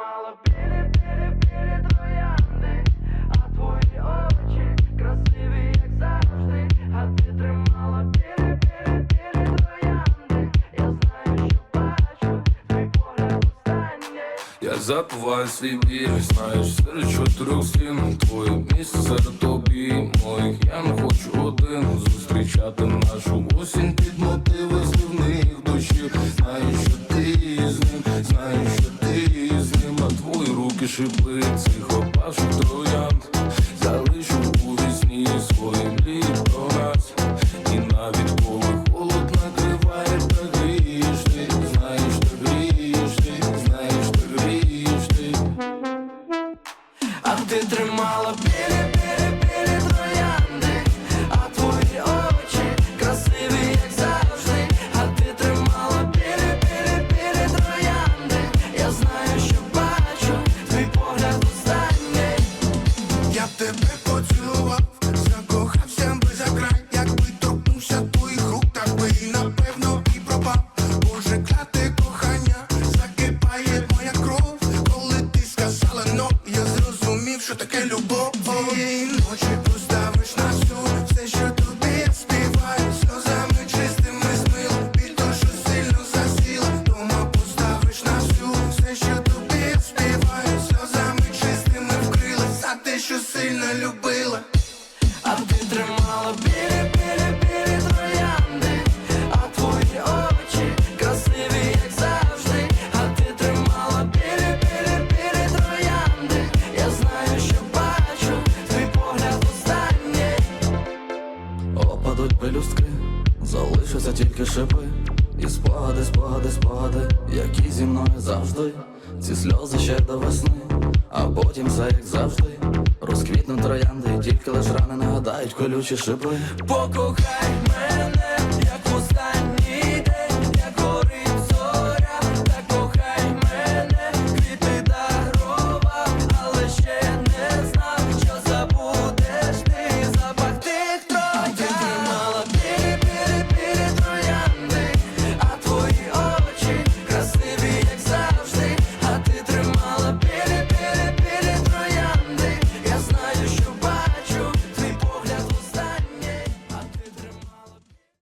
тримала білі, білі, білі троянди, а твої очі красиві, як завжди, а ти тримала білі, білі, білі троянди. Я знаю, що бачу, твій погляд останній. Я забуваю свій біль, знаєш, серед чотирьох стін Твоє місце серед тобі моїх Я не хочу Залишу у вісні свої мрії нас. І навіть коли холод накриває, та грієш ти. Знаєш, та грієш ти, знаєш, та А ти тримала білі, тебе поцілував, закохався би за край, якби торкнувся твоїх рук, так би і напевно і пропав. Боже, кляте кохання, закипає моя кров. Коли ти сказала но, я зрозумів, що таке любов. Сильно любила. А ти тримала білі, білі, білі троянди, а твої очі красиві, як завжди, а ти тримала білі, білі, білі троянди. Я знаю, що бачу, твій погляд останній. Опадуть пелюстки, залишаться тільки шипи І спогади, спогади, спогади, які зі мною завжди Ці сльози ще до весни, а потім все як завжди нагадають колючі шипи. Покохай мене,